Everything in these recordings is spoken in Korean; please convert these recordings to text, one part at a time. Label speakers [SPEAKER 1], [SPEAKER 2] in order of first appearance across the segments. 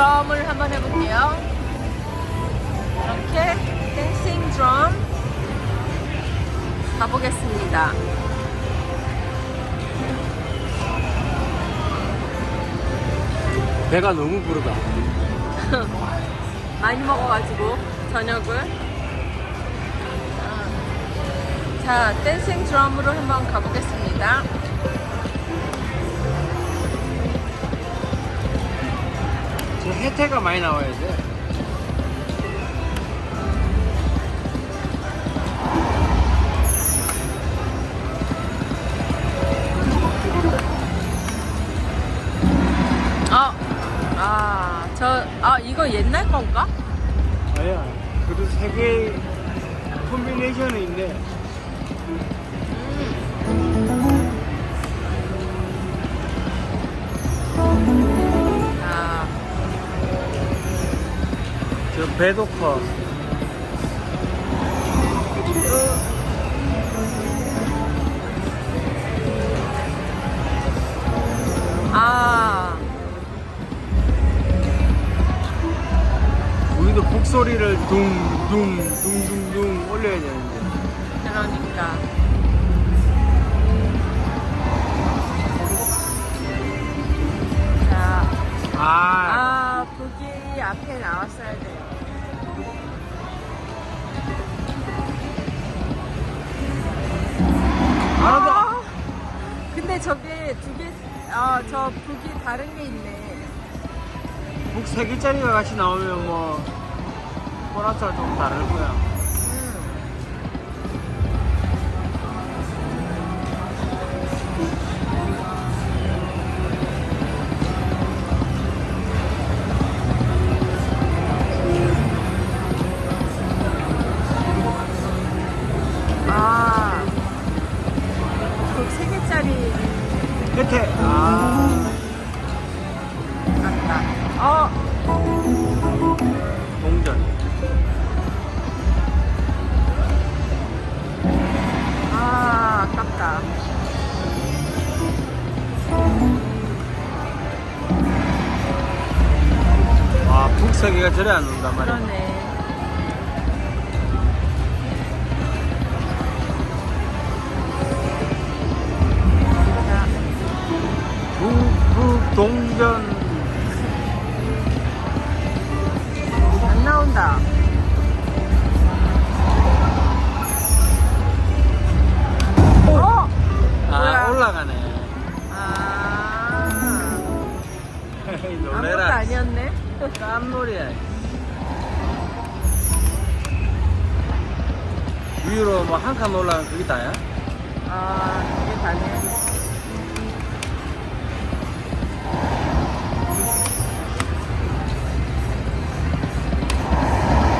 [SPEAKER 1] 드럼을 한번 해볼게요. 이렇게 댄싱 드럼 가보겠습니다.
[SPEAKER 2] 배가 너무 부르다.
[SPEAKER 1] 많이 먹어가지고 저녁을 어. 자 댄싱 드럼으로 한번 가보겠습니다
[SPEAKER 2] 혜태가 많이 나와야 돼.
[SPEAKER 1] 어. 아저 아 이거 옛날 건가?
[SPEAKER 2] 아니야. 그래도 세 개의 콤비네이션이 있네. 배도 커.
[SPEAKER 1] 아,
[SPEAKER 2] 우리도 북소리를 둥둥 둥둥둥 올려야 되는데.
[SPEAKER 1] 그러니까 두 개, 아, 저 북이 다른 게 있네.
[SPEAKER 2] 북세 개짜리가 같이 나오면 뭐 보라스가 좀 다를 거야. 안
[SPEAKER 1] 나온다. 어?
[SPEAKER 2] 아,
[SPEAKER 1] 뭐야?
[SPEAKER 2] 올라가네.
[SPEAKER 1] 아, 아무것도
[SPEAKER 2] 놀래라.
[SPEAKER 1] 아니었네.
[SPEAKER 2] 깜놀이야. 위로 뭐 한 칸 올라가면 그게 다야?
[SPEAKER 1] 아, 이게 다네.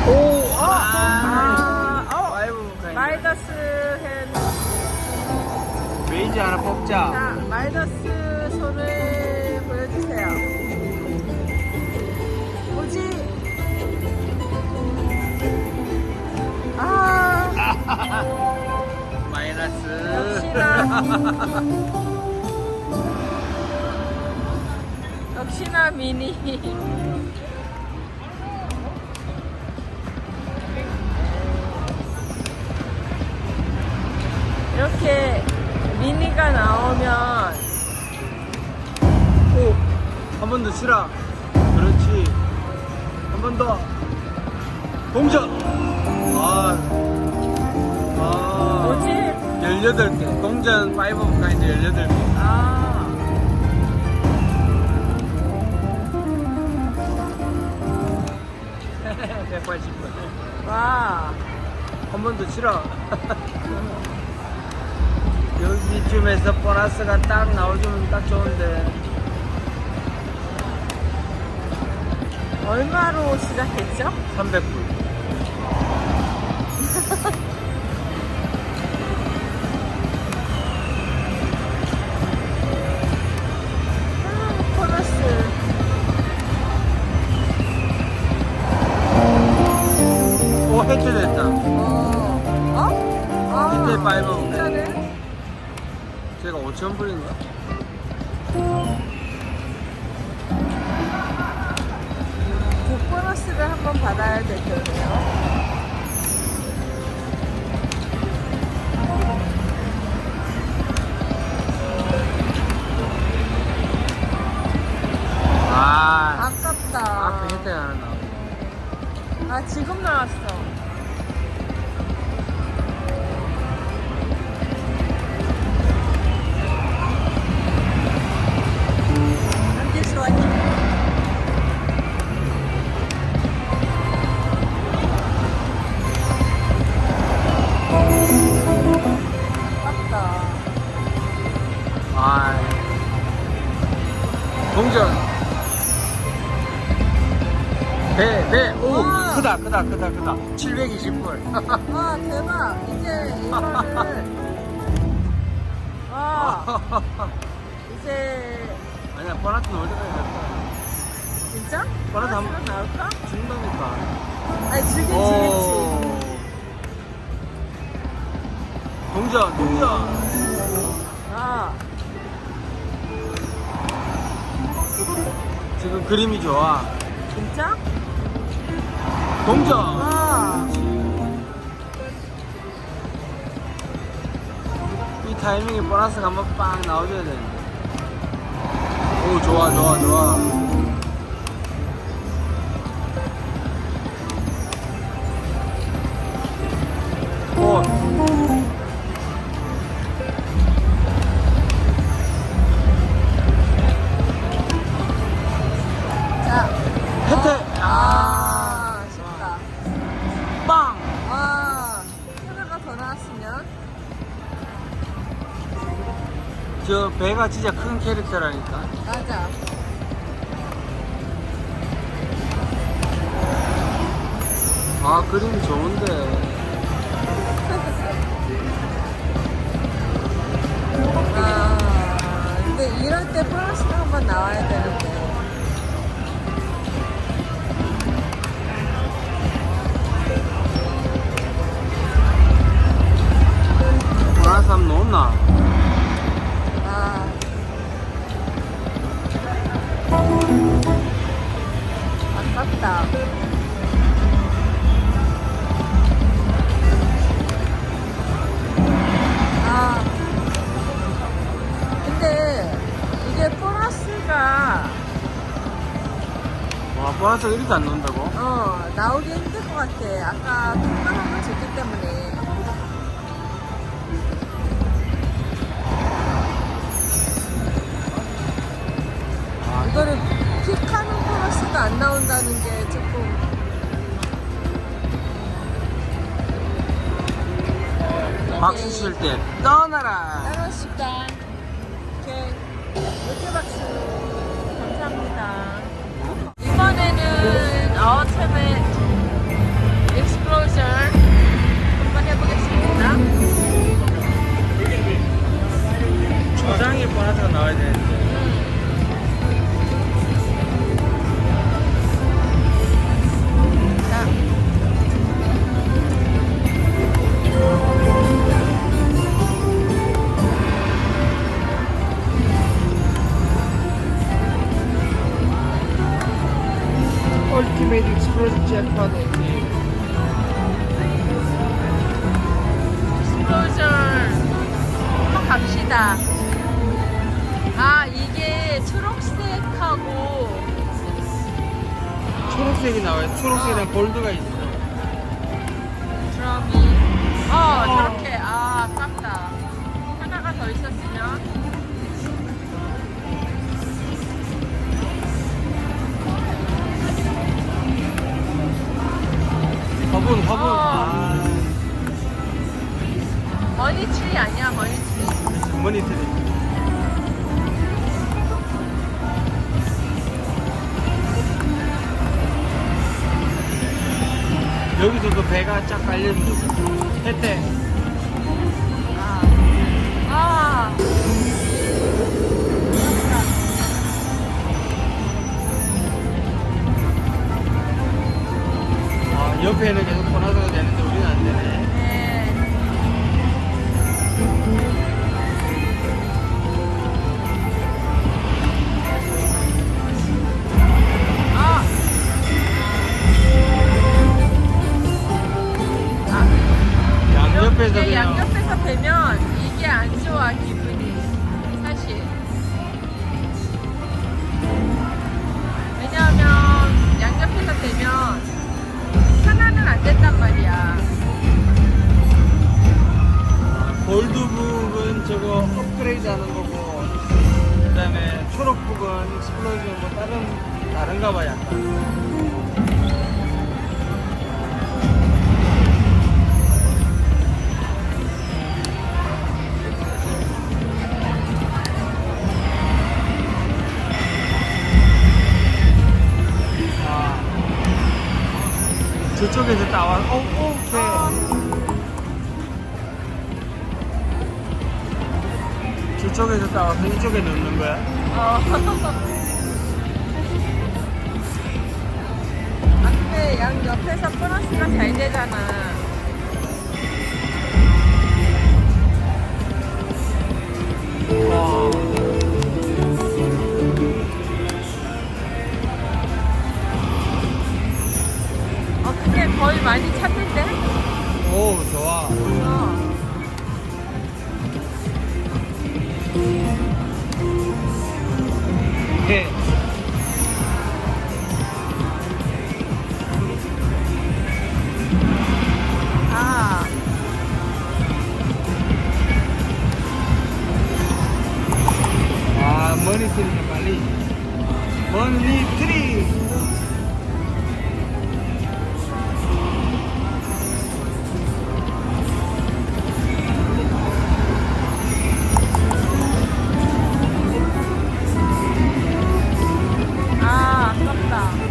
[SPEAKER 2] 오!
[SPEAKER 1] 아, 어,
[SPEAKER 2] 파이브 카인드.
[SPEAKER 1] 마이더스 핸.
[SPEAKER 2] 메이지 하나 뽑자.
[SPEAKER 1] 자, 마이더스 손을 보여주세요. 뭐지? 아,
[SPEAKER 2] 마이너스.
[SPEAKER 1] 역시나. 역시나 미니. 이렇게 미니가 나오면
[SPEAKER 2] 오! 한 번 더 치라. 그렇지. 한 번 더. 동전! 아. 아.
[SPEAKER 1] 뭐지?
[SPEAKER 2] 18개. 동전 5 카인드 18개.
[SPEAKER 1] 아,
[SPEAKER 2] 180번.
[SPEAKER 1] 와.
[SPEAKER 2] 한 번 더 치라. 여기쯤에서 보너스가 딱 나오면 딱 좋은데.
[SPEAKER 1] 얼마로 시작했죠?
[SPEAKER 2] 300불. 5,000 크다 크다 크다 크다. 720불.
[SPEAKER 1] 와 대박. 이제 이거를 와. 이제
[SPEAKER 2] 아니야 버라트는 어디가 있어
[SPEAKER 1] 진짜?
[SPEAKER 2] 버라트
[SPEAKER 1] 한번 나올까?
[SPEAKER 2] 중단니까.
[SPEAKER 1] 아니 지금
[SPEAKER 2] 지금 동전 동전. 지금 그림이 좋아.
[SPEAKER 1] 진짜?
[SPEAKER 2] 동전.
[SPEAKER 1] 아.
[SPEAKER 2] 이 타이밍에 보너스가 한번 빵 나와줘야 되는데. 오, 좋아, 좋아, 좋아.
[SPEAKER 1] 얘가
[SPEAKER 2] 진짜 큰 캐릭터라니까.
[SPEAKER 1] 맞아.
[SPEAKER 2] 아, 그림 좋은데.
[SPEAKER 1] 되잖아. 어, 어, 근데 거의 많이 찾는데?
[SPEAKER 2] 오, 좋아.
[SPEAKER 1] 어. 오케이.
[SPEAKER 2] 是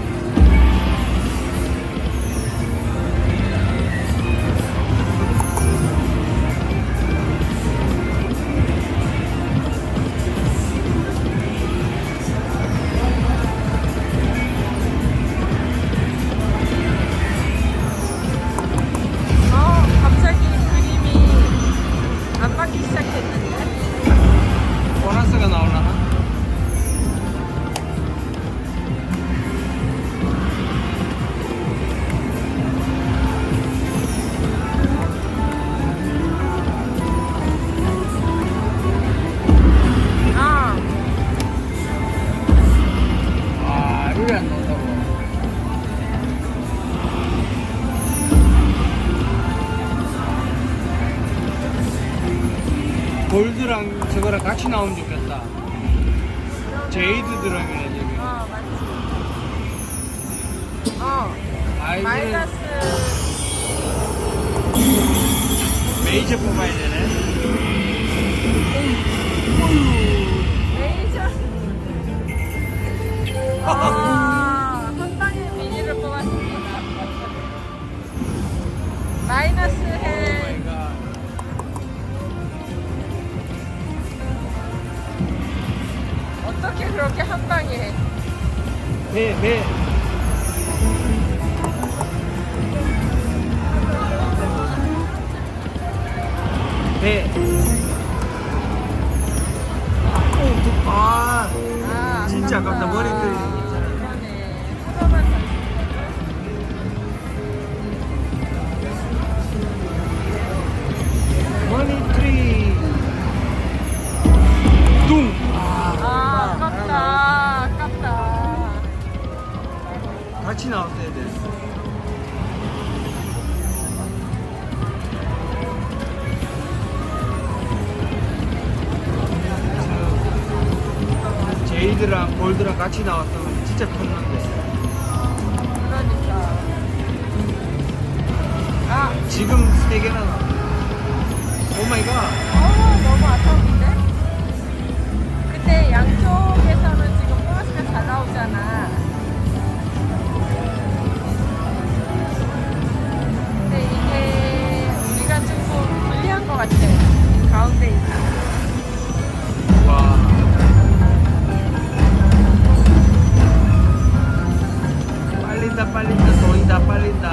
[SPEAKER 2] 같이 나오면 좋겠다. 제이드 들어가야 되면
[SPEAKER 1] 어, 아, 맞지. 어,
[SPEAKER 2] 아이들
[SPEAKER 1] 마이너스.
[SPEAKER 2] 메이저 뽑아야 되네.
[SPEAKER 1] 메이저. 아, 한땅에 미니를 뽑았습니다. 마이너스 해. 어떻게 그렇게 한 방에?
[SPEAKER 2] 네, 네. 네. 아,
[SPEAKER 1] 아
[SPEAKER 2] 진짜 아깝다. 머리들.
[SPEAKER 1] Gatinota. palinda palinda, tuwing palinda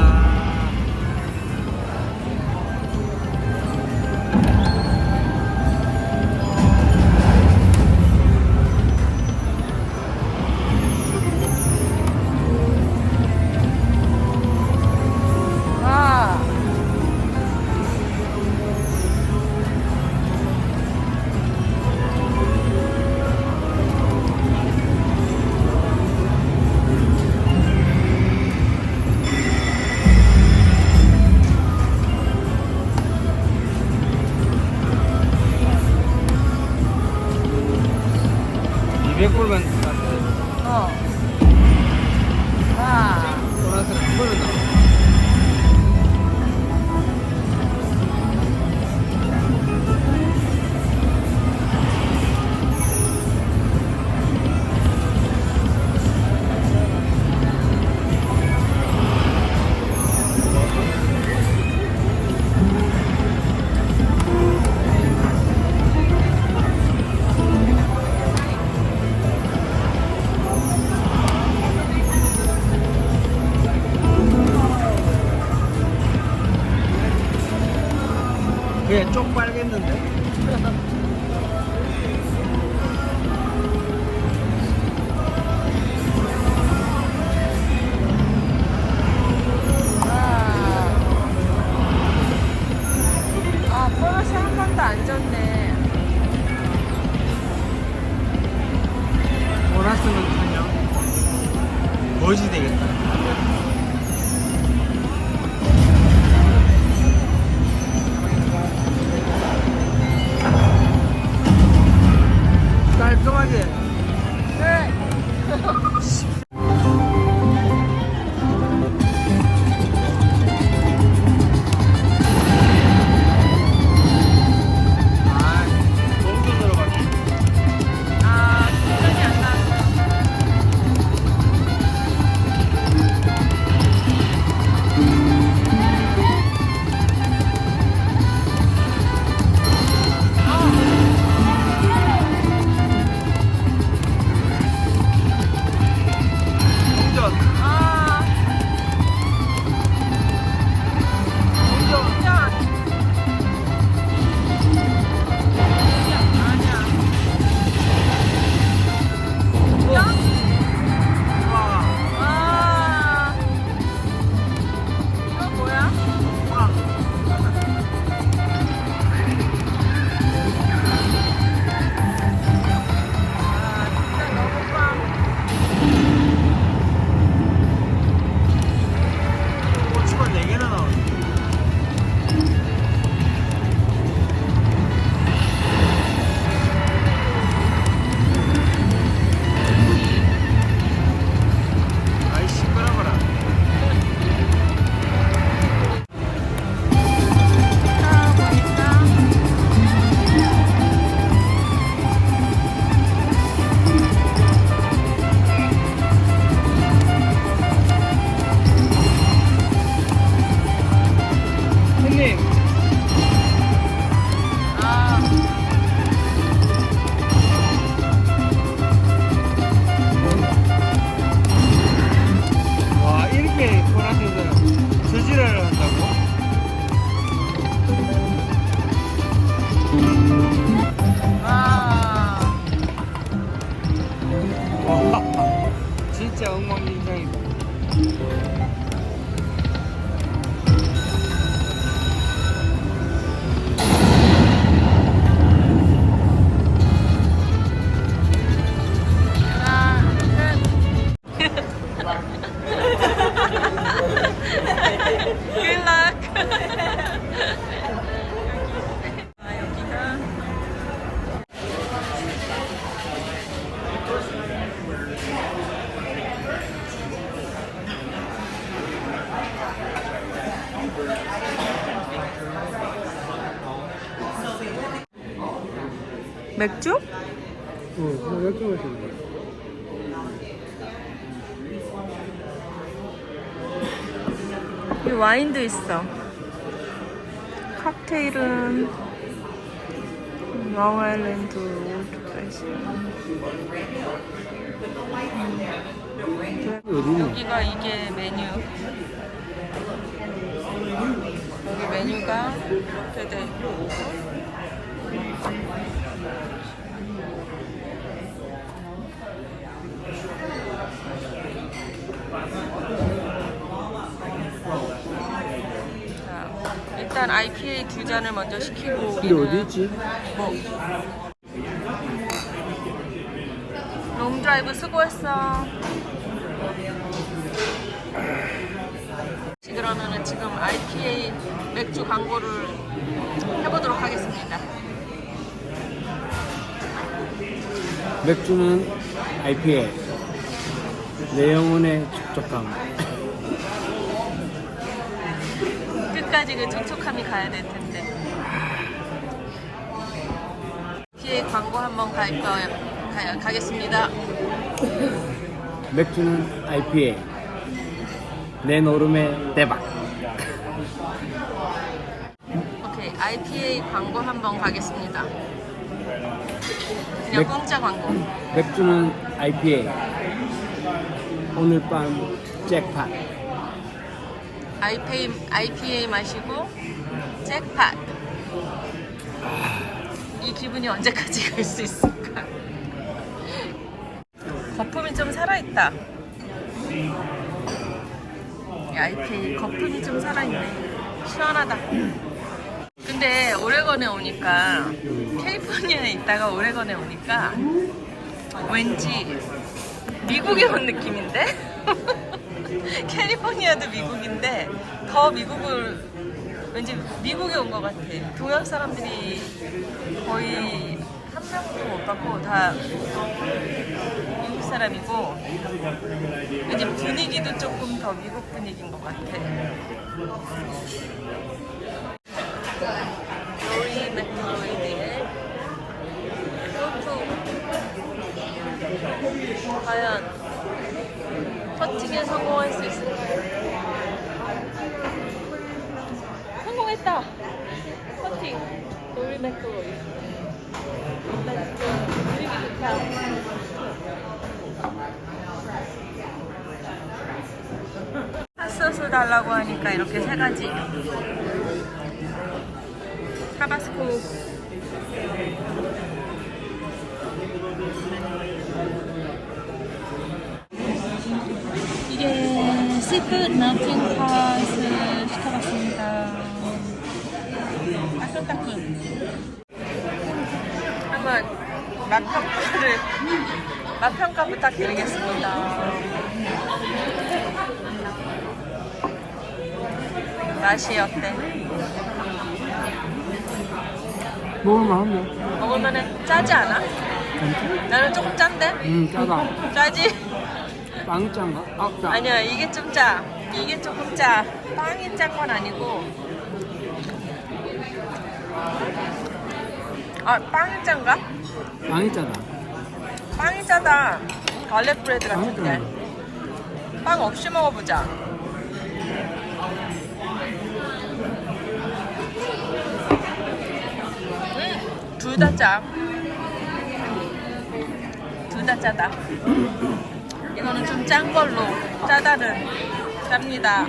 [SPEAKER 1] 맥주?
[SPEAKER 2] 어, 맥주 마시는
[SPEAKER 1] 이 와인도 있어. 칵테일은 롱아일랜드 올드패션.
[SPEAKER 2] 어디니?
[SPEAKER 1] 여기가 이게 메뉴. 여기 메뉴가 이렇게. 자, 일단 IPA 두 잔을 먼저 시키고
[SPEAKER 2] 근데
[SPEAKER 1] 우리는
[SPEAKER 2] 어디 있지?
[SPEAKER 1] 뭐 롱드라이브 수고했어. 그러면은 지금 IPA 맥주 광고를 해보도록 하겠습니다.
[SPEAKER 2] 맥주는 IPA, 내 영혼의 촉촉함.
[SPEAKER 1] 끝까지 그 촉촉함이 가야 될 텐데. 뒤에 광고 한번 갈 거예요. 가, 가겠습니다.
[SPEAKER 2] 맥주는 IPA. 내 노름의 대박.
[SPEAKER 1] 오케이, IPA 광고 한번 가겠습니다. 그냥
[SPEAKER 2] 맥-
[SPEAKER 1] 공짜 광고.
[SPEAKER 2] 맥주는 IPA. 오늘 밤 잭팟.
[SPEAKER 1] IPA, IPA 마시고 잭팟. 이 기분이 언제까지 갈 수 있을까? 거품이 좀 살아있다. 이 IPA 거품이 좀 살아있네. 시원하다. 근데 오레건에 오니까 캘리포니아에 있다가 오레건에 오니까 왠지 미국에 온 느낌인데? 캘리포니아도 미국인데 더 미국을 왠지 미국에 온 것 같아. 동양 사람들이 거의 한 명도 못 봤고 다 미국 사람이고 왠지 분위기도 조금 더 미국 분위기인 것 같아. 로리 맥로이드의 골프 과연 퍼팅에 성공할 수 있을까? 성공했다. 퍼팅. 로리 맥로이. 분위기 좋다. 핫소스 달라고 하니까 이렇게 세 가지. 타바스코. 이게 시푸드 나팅 팟을 시켜봤습니다. 따끈따끈. 한번 맛평가를 맛평가 부탁드리겠습니다. 맛이 어때?
[SPEAKER 2] 먹을만한데?
[SPEAKER 1] 먹으면 짜지 않아?
[SPEAKER 2] 괜찮아?
[SPEAKER 1] 나는 조금 짠데?
[SPEAKER 2] 음, 짜다.
[SPEAKER 1] 짜지?
[SPEAKER 2] 빵 짠가? 아, 짜.
[SPEAKER 1] 아니야 이게 좀 짜. 이게 조금 짜. 빵이 짠 건 아니고. 아 빵이 짠가?
[SPEAKER 2] 빵이 짜다.
[SPEAKER 1] 빵이 짜다. 갈렉 브레드
[SPEAKER 2] 빵이
[SPEAKER 1] 같은데. 빵 없이 먹어보자. 음, 둘 다 짜. 둘 다 짜다. 이거는 좀 짠 걸로 짜다는 짭니다.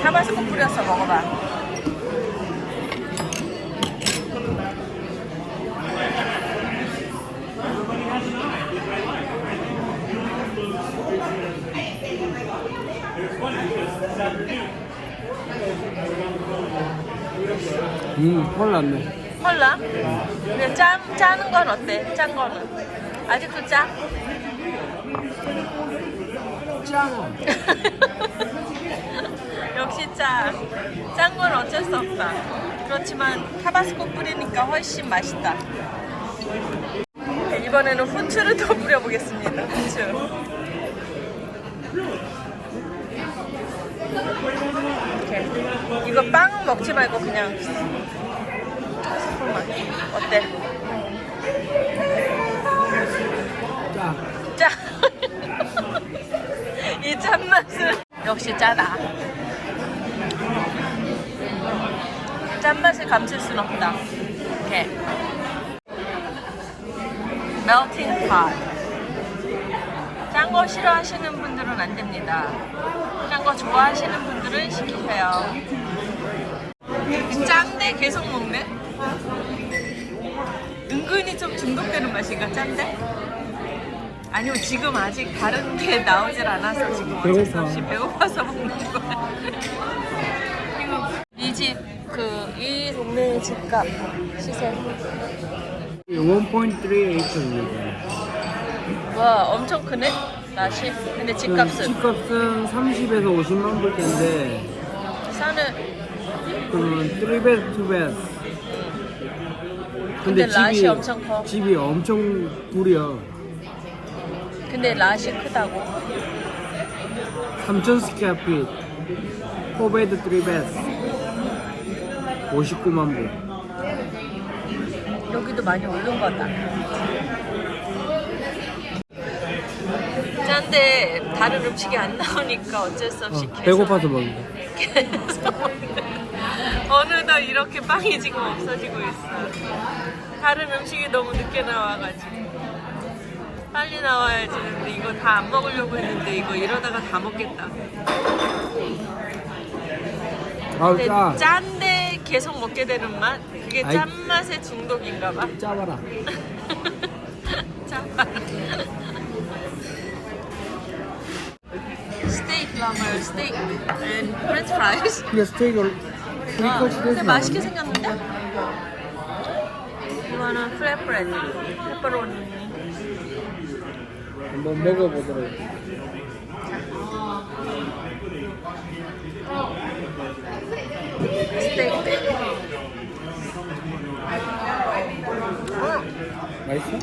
[SPEAKER 1] 타바스코 뿌려서 먹어봐.
[SPEAKER 2] 음, 헐 났네.
[SPEAKER 1] 헐라? 근데 짠, 짜는 건 어때? 짠 거는? 아직도 짜?
[SPEAKER 2] 짜.
[SPEAKER 1] 역시 짜. 짠 건 어쩔 수 없다. 그렇지만 타바스코 뿌리니까 훨씬 맛있다. 이번에는 후추를 더 뿌려보겠습니다. 후추. 이렇게. 이거 빵 먹지 말고 그냥. 어때?
[SPEAKER 2] 짜.
[SPEAKER 1] 짜. 이 짠맛은 역시 짜다. 짠맛을 감출 순 없다. 이렇게. 멜팅 팟. 짠거 싫어하시는 분들은 안 됩니다. 짠 거 좋아하시는 분들은 시키세요. 짠데 계속 먹네? 은근히 좀 중독되는 맛인가 짠데? 아니요 지금 아직 다른 게 나오질 않아서 지금 어쩔 수. 없이 배고파서 먹는 거야. 이집그이 동네 집값 시세.
[SPEAKER 2] 1.3 에이크입니다.
[SPEAKER 1] 와 엄청 크네? 나시 근데 집값은?
[SPEAKER 2] 집값은 30에서 50만 불 텐데,
[SPEAKER 1] 싸는
[SPEAKER 2] 그러면 3베드, 2
[SPEAKER 1] 근데 랏이 엄청 커.
[SPEAKER 2] 집이 엄청 구려.
[SPEAKER 1] 근데 라시 크다고.
[SPEAKER 2] 3천 스퀘어핏 4베드 3베스 59만 불
[SPEAKER 1] 여기도 많이 오른 거다. 짠데 다른 음식이 안 나오니까 어쩔 수 없이 계속
[SPEAKER 2] 배고파서 먹는다
[SPEAKER 1] 계속. 어느덧 이렇게 빵이 지금 없어지고 있어. 다른 음식이 너무 늦게 나와가지고 빨리 나와야지. 근데 이거 다 안 먹으려고 했는데 이거 이러다가 다 먹겠다.
[SPEAKER 2] 아우
[SPEAKER 1] 근데
[SPEAKER 2] 짜
[SPEAKER 1] 짠데 계속 먹게 되는 맛? 그게
[SPEAKER 2] 아이.
[SPEAKER 1] 짠맛의 중독인가 봐.
[SPEAKER 2] 짜봐라
[SPEAKER 1] 짠. 스테이크 러버, 스테이크 and 프라이스.
[SPEAKER 2] 근데 스테이크를
[SPEAKER 1] 아, 근데 맛있게 생겼는데? 이거는 플랫브레드, 페퍼로니.
[SPEAKER 2] 한번 먹어보도록
[SPEAKER 1] 스테이크.
[SPEAKER 2] 맛있어?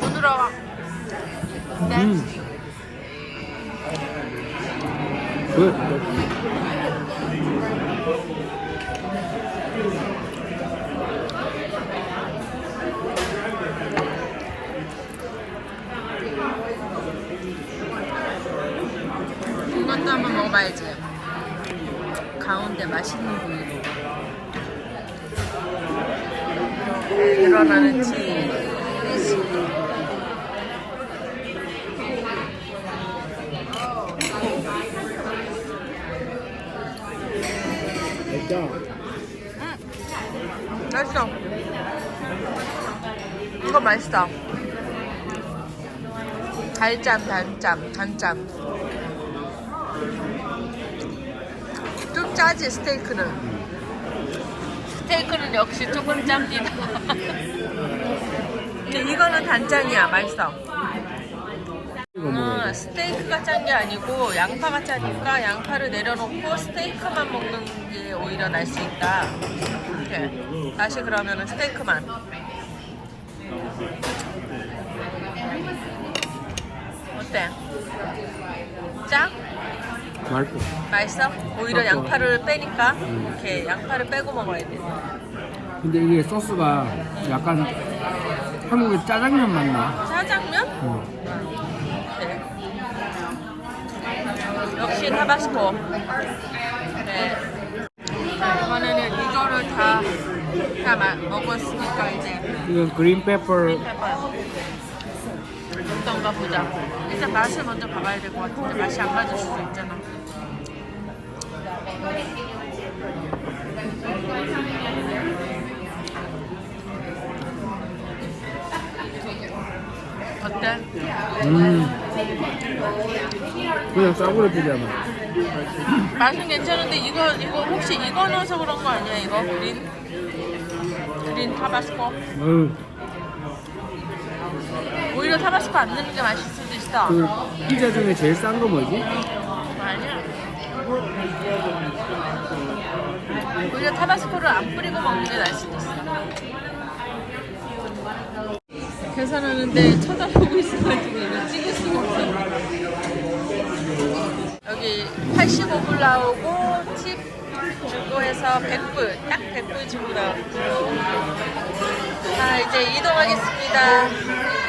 [SPEAKER 1] 부드러워. 네.
[SPEAKER 2] 음. 굿.
[SPEAKER 1] 이것도 한번 먹어봐야지. 가운데 맛있는 부위로. 이렇게 일어나는 치즈.
[SPEAKER 2] 맛있다.
[SPEAKER 1] 맛있어. 이거 맛있어. 달짠, 단짠, 단짠. 좀 짜지, 스테이크는. 스테이크는 역시 조금 짭니다. 근데 이거는 단짠이야, 맛있어. 아,
[SPEAKER 2] 돼.
[SPEAKER 1] 스테이크가 짠 게 아니고 양파가 짜니까 양파를 내려놓고 스테이크만 먹는 게 오히려 날 수 있다. 이렇게. 다시 그러면 은 스테이크만. 어때? 짜?
[SPEAKER 2] 맛있어.
[SPEAKER 1] 맛있어? 오히려
[SPEAKER 2] 맛있어.
[SPEAKER 1] 양파를 빼니까
[SPEAKER 2] 음.
[SPEAKER 1] 이렇게 양파를 빼고 먹어야 돼.
[SPEAKER 2] 근데 이게 소스가 약간 한국의 짜장면 맛나.
[SPEAKER 1] 짜장면?
[SPEAKER 2] 응.
[SPEAKER 1] 네. 역시 타바스코. 네. 이번에는 이거를 다, 다 마- 먹었으니까 이제
[SPEAKER 2] 이건 그린 페퍼
[SPEAKER 1] 해봐요. 어떤가 보자. 일단 맛을 먼저 봐봐야 될 것 같은데 맛이 안 맞을 수도 있잖아. 어때?
[SPEAKER 2] 음. 그냥 싸구려 피자만.
[SPEAKER 1] 맛은 괜찮은데 이거 이거 혹시 이거 넣어서 그런 거 아니야 이거 그린 그린 타바스코
[SPEAKER 2] 응.
[SPEAKER 1] 오히려 타바스코 안 넣는 게 맛있을 수도 있어
[SPEAKER 2] 그 피자 중에 제일 싼 거 뭐지?
[SPEAKER 1] 아니야. 오히려 타바스코를 안 뿌리고 먹는 게 나을 수도 있어. 계산하는데 쳐다보고 있어가지고 이거 찍을 수가 없어. 여기 85불 나오고 팁 주고 해서 100불 딱 100불 주고 나왔고. 자 이제 이동하겠습니다